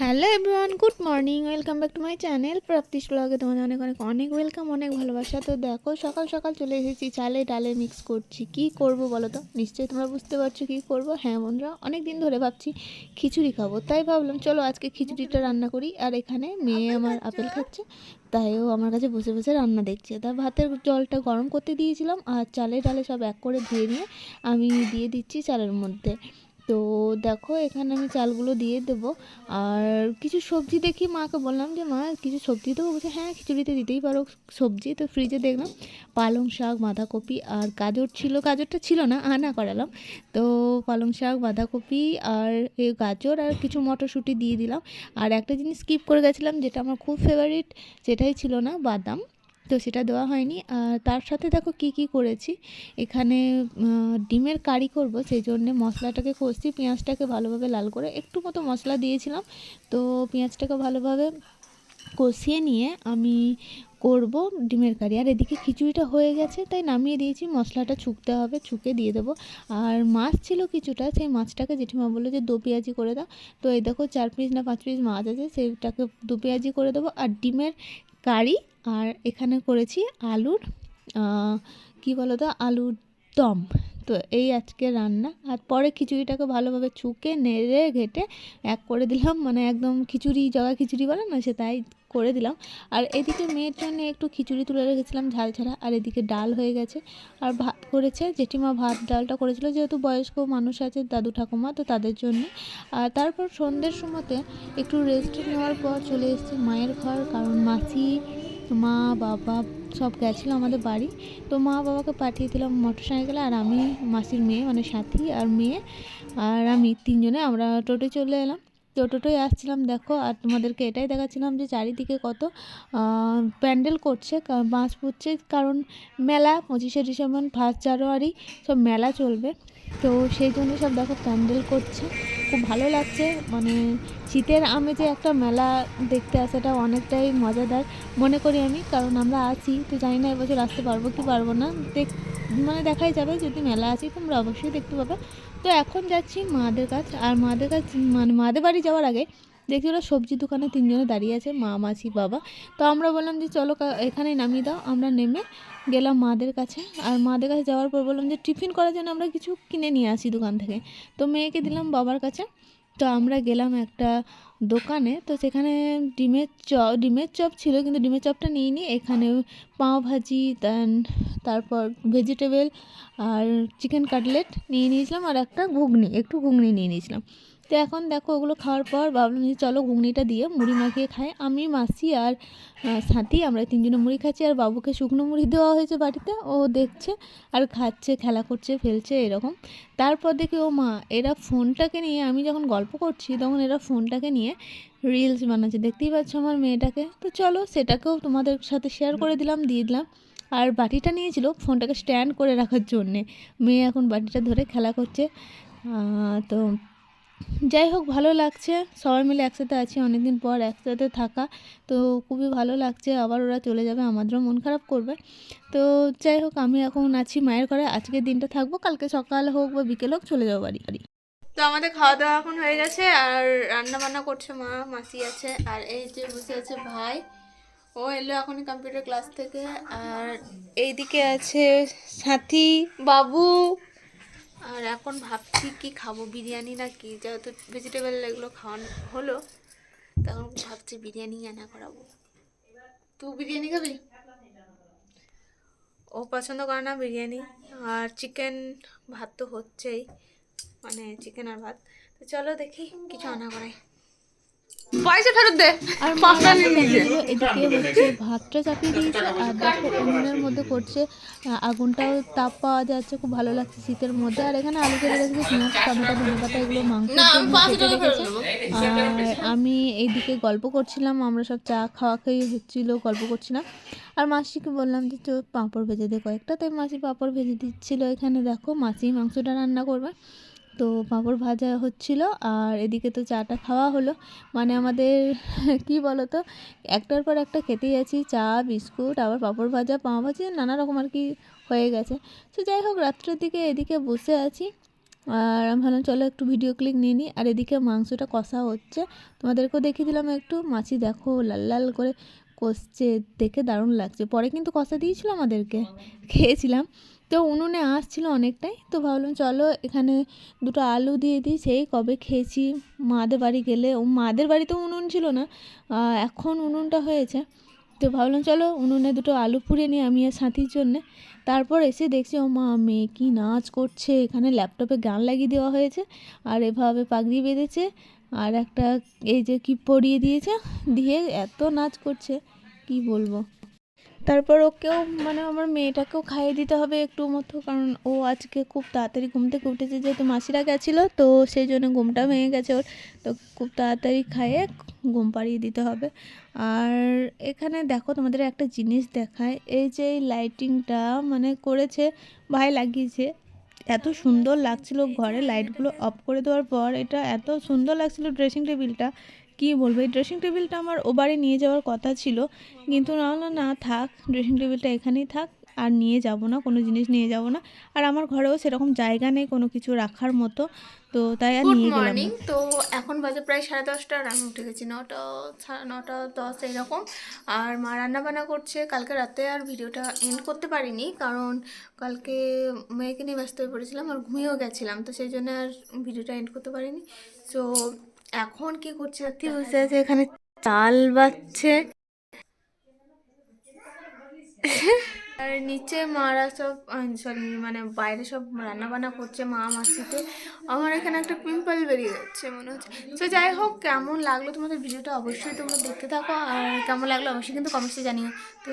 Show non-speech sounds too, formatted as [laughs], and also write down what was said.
Hello everyone good morning welcome back to my channel Prapti's ব্লগে তোমাদের অনেক অনেক অনেক ওয়েলকাম অনেক ভালোবাসা। তো দেখো সকাল সকাল চলে এসেছি চালে ডালে মিক্স করছি। কি করব বলো তো নিশ্চয়ই তোমরা বুঝতে পারছ কি করব। হ্যাঁ বন্ধুরা অনেক দিন ধরে ভাবছি খিচুড়ি খাব। তাই ভাবলাম চলো আজকে খিচুড়িটা রান্না করি। আর এখানে মেয়ে আমার আপেল খাচ্ছে তাইও আমার কাছে বসে বসে রান্না দেখছে। তা ভাতের জলটা গরম করতে দিয়েছিলাম আর চালে ডালে সব এক করে ধুয়ে নিয়ে আমি দিয়ে দিচ্ছি চালের মধ্যে। তো দেখো, এখানে আমি চালগুলো দিয়ে দেবো। আর কিছু সবজি দেখি মাকে বললাম যে, মা, কিছু সবজি দেবো? বলছে হ্যাঁ খিচুড়িতে দিতেই পারো সবজি। তো ফ্রিজে দেখলাম পালং শাক, বাঁধাকপি আর গাজর ছিল। গাজরটা ছিল না আনা করালাম। তো পালং শাক, বাঁধাকপি আর এই গাজর আর কিছু মটরশুঁটি দিয়ে দিলাম। আর একটা জিনিস স্কিপ করে গেছিলাম, যেটা আমার খুব ফেভারিট সেটাই ছিল না, বাদাম। তো সেটা দেওয়া হয়নি। আর তার সাথে দেখো কি কি করেছি? এখানে ডিমের কারি করব, সেই জন্যে মশলাটাকে কষছি। পেঁয়াজটাকে ভালোভাবে লাল করে একটু মতো মশলা দিয়েছিলাম। তো পেঁয়াজটাকে ভালোভাবে কষিয়ে নিয়ে আমি করব ডিমের কারি। আর এদিকে খিচুড়িটা হয়ে গেছে, তাই নামিয়ে দিয়েছি। মশলাটা ছুকতে হবে, ছুকে দিয়ে দেবো। আর মাছ ছিল কিছুটা, সেই মাছটাকে জেঠিমা বলল যে, দু পেঁয়াজি করে দাও। তো এই দেখো, চার পিস না পাঁচ পিস মাছ আছে, সেইটাকে দু পেঁয়াজি করে দেবো। আর ডিমের কারি আর এখানে করেছি আলুর কি বলো তো আলুর দম। তো এই আজকে রান্না। আর পরে খিচুড়িটাকে ভালোভাবে ছুকে নেড়ে, ঘেটে এক করে দিলাম। মানে একদম খিচুড়ি, জগা খিচুড়ি বলে না, সে তাই করে দিলাম। আর এদিকে মেয়ের জন্য একটু খিচুড়ি তুলে রেখেছিলাম ঝাল ছাড়া। আর এদিকে ডাল হয়ে গেছে। আর ভাত করেছে, জেঠিমা ভাত ডালটা করেছিল। যেহেতু বয়স্ক মানুষ আছে, দাদু ঠাকুমা, তো তাদের জন্য। আর তারপর সন্ধ্যের সময়তে একটু রেস্ট নেওয়ার পর চলে এসেছি মায়ের ঘর। কারণ মাসি, মা, বাবা সব গেছিল আমাদের বাড়ি। তো মা বাবাকে পাঠিয়ে দিলাম মোটর সাইকেলে আর আমি, মাসির মেয়ে মানে সাথী আর মেয়ে আর আমি তিনজনে আমরা টোটো চলে এলাম। তো টোটোয় আসছিলাম, দেখো, আর তোমাদেরকে এটাই দেখাচ্ছিলাম যে চারিদিকে কত প্যান্ডেল করছে বাঁশ পুড়ছে কারণ মেলা, পঁচিশে ডিসেম্বর ফার্স্ট জানুয়ারি সব মেলা চলবে। তো সেই জন্য সব দেখো প্যান্ডেল করছে। খুব ভালো লাগছে মানে শীতের আমেজে একটা মেলা দেখতে আসাটা অনেকটাই মজাদার মনে করি আমি, কারণ আমরা আছি, তো জানি না এবছর আসতে পারব কি পারব না। দেখ মানে দেখাই যাবে, যদি মেলা আছি তোমরা অবশ্যই দেখতে পাবে। তো এখন যাচ্ছি মাদের কাছ, আর মাদের কাছ মানে মাদের বাড়ি যাওয়ার আগে দেখি ওরা সবজি দোকানে তিনজনে দাঁড়িয়ে আছে, মা, মাসি, বাবা। তো আমরা বললাম যে, চলো এখানে নামিয়ে দাও। আমরা নেমে গেলাম মাদের কাছে। আর মাদের কাছে যাওয়ার পর বললাম যে, টিফিন করার জন্য আমরা কিছু কিনে নিয়ে আসি দোকান থেকে। তো মেয়েকে দিলাম বাবার কাছে। তো আমরা গেলাম একটা দোকানে। তো সেখানে ডিমের চপ ডিমের চপ ছিল, কিন্তু ডিমের চপটা নিইনি। এখানে পাও ভাজি তারপর ভেজিটেবল আর চিকেন কাটলেট নিয়ে নিয়েছিলাম। আর একটা ঘুগনি, একটু ঘুগনি নিয়ে নিয়েছিলাম। তো এখন দেখো ওগুলো খাওয়ার পর ভাবলাম যে চলো ঘুগনিটা দিয়ে মুড়ি মাখিয়ে খাই। আমি, মাসি আর সাথী, আমরা তিনজনে মুড়ি খাচ্ছি আর বাবুকে শুকনো মুড়ি দেওয়া হয়েছে বাড়িতে। ও দেখছে আর খাচ্ছে, খেলা করছে, ফেলছে, এরকম। তারপর দেখি, ও মা, এরা ফোনটাকে নিয়ে আমি যখন গল্প করছি তখন এরা ফোনটাকে নিয়ে রিলস বানাচ্ছে। দেখতেই পাচ্ছ আমার মেয়েটাকে। তো চলো সেটাকেও তোমাদের সাথে শেয়ার করে দিলাম, দিয়ে দিলাম। আর বাটিটা নিয়েছিল ফোনটাকে স্ট্যান্ড করে রাখার জন্যে। মেয়ে এখন বাটিটা ধরে খেলা করছে। তো যাই হোক, ভালো লাগছে। সবাই মিলে একসাথে আছি, অনেকদিন পর একসাথে থাকা। তো খুবই ভালো লাগছে, আবার ওরা চলে যাবে, আমাদেরও মন খারাপ করবে। তো যাই হোক, আমি এখন আছি মায়ের ঘরে। আজকের দিনটা থাকব, কালকে সকাল হোক বা বিকেল হোক চলে যাব বাড়ি। বাড়ি তো আমাদের খাওয়া দাওয়া এখন হয়ে গেছে, আর রান্না বান্না করছে মা, মাসি আছে, আর এই যে বসে আছে ভাই। ও এলো এখনই কম্পিউটার ক্লাস থেকে, আর এইদিকে আছে সাথী, বাবু আর এখন ভাবছি কি খাব, বিরিয়ানি না কি? যেহেতু ভেজিটেবল এগুলো খাওয়ানো হলো, তখন ভাবছি বিরিয়ানি আনা করাবো। তুই বিরিয়ানি খাবি? ও পছন্দ করে না বিরিয়ানি, আর চিকেন ভাত তো হচ্ছেই মানে চিকেন আর ভাত। তো চলো দেখি, কিছু আনা করাই। পয়সা ফেরত দে। আর পাঁচটা নিয়ে এদিকে হচ্ছে ভাতটা চাপিয়ে দিয়েছে আর দেখো উনুনের মধ্যে করছে আগুনটাও তাপ পাওয়া যাচ্ছে খুব ভালো লাগছে শীতের মধ্যে। আর এখানে আলু কেটে রেখেছে পেঁয়াজ টমেটো ধনে পাতা এগুলো মাংস আর আমি এইদিকে গল্প করছিলাম আমরা সব চা খাওয়া খাই হচ্ছিল গল্প করছিলাম। আর মাসিকে বললাম যে তো পাঁপড় ভেজে দে কয়েকটা। তাই মাসি পাঁপড় ভেজে দিচ্ছিল এখানে। দেখো মাসি মাংসটা রান্না করবে। তো পাঁপড় ভাজা হচ্ছিল আর এদিকে তো চাটা খাওয়া হলো। মানে আমাদের [laughs] কি বলো তো একটার পর একটা খেতেই আছি, চা, বিস্কুট, আবার পাঁপড় ভাজা পাঁ ভাজি, নানা রকম আর কি হয়ে গেছে। তো যাই হোক, রাত্রের দিকে এদিকে বসে আছি। আর আমি ভাবলাম, চলো একটু ভিডিও ক্লিক নিয়ে নিই আর এদিকে মাংসটা কষা হচ্ছে। তোমাদেরকেও দেখিয়ে দিলাম একটু। মাছি দেখো, লাল লাল করে কষছে, দেখে দারুণ লাগছে। পরে কিন্তু কষা দিয়েছিল আমাদেরকে। খেয়েছিলাম। তো উনুনে আসছিল অনেকটাই, তো ভাবলাম চলো এখানে দুটো আলু দিয়ে দিই, সেই কবে খেয়েছি, মাদের বাড়ি গেলে, ও মাদের বাড়িতে উনুন ছিল না এখন উনুনটা হয়েছে। তো ভাবলাম চলো উনুনে দুটো আলু পুড়িয়ে নিই আমি আর সাথীর জন্যে। তারপর এসে দেখছি, ও মা, মেয়ে কী নাচ করছে, এখানে ল্যাপটপে গান লাগিয়ে দেওয়া হয়েছে, আর এভাবে পাগড়ি বেঁধেছে, আর একটা এই যে কি পরিয়ে দিয়েছে, দিয়ে এত নাচ করছে, কি বলব? তারপর ওকেও মানে আমার মেয়েটাকেও খাইয়ে দিতে হবে একটু মতো, কারণ ও আজকে খুব তাড়াতাড়ি ঘুম থেকে উঠেছে, যেহেতু মাসিরা গেছিল, তো সেই জন্য ঘুমটা ভেঙে গেছে ওর। তো খুব তাড়াতাড়ি খাইয়ে ঘুম পাড়িয়ে দিতে হবে। আর এখানে দেখো তোমাদের একটা জিনিস দেখায়, এই যে এই লাইটিংটা মানে করেছে, ভাই লাগিয়েছে। এত সুন্দর লাগছিল ঘরে লাইটগুলো অফ করে দেওয়ার পর, এটা এত সুন্দর লাগছিল ড্রেসিং টেবিলটা কী বলব, এই ড্রেসিং টেবিলটা আমার ও নিয়ে যাওয়ার কথা ছিল। কিন্তু না না থাক ড্রেসিং টেবিলটা এখানেই থাক। আর নিয়ে যাব না কোনো জিনিস নিয়ে যাব না। আর আমার ঘরেও সেরকম জায়গা নেই কোনো কিছু রাখার মতো তো তাই আর নিয়ে গেলাম মর্নিং তো এখন বাজে প্রায় সাড়ে দশটা আর আমি উঠে গেছি নটা সাড়ে নটা দশ এরকম। আর মা রান্না বান্না করছে কালকে রাতে আর ভিডিওটা এন্ড করতে পারিনি কারণ কালকে মেয়েকে নিয়ে ব্যস্ত হয়ে পড়েছিলাম আর ঘুমিয়েও গেছিলাম তো সেই জন্য আর ভিডিওটা এন্ড করতে পারিনি। তো এখন কি করছে রাত্রি বসে আছে এখানে চাল বাচ্ছে [laughs] আর নিচে মারা সব সরি মানে বাইরে সব রান্নাবান্না করছে মা মাসিতে। আমার এখানে একটা পিম্পল বেরিয়ে যাচ্ছে, মনে হচ্ছে। তো যাই হোক, কেমন লাগল তোমাদের ভিডিওটা অবশ্যই তোমরা দেখতে থাকো। আর কেমন লাগল অবশ্যই কিন্তু কমেন্টসে জানিও। তো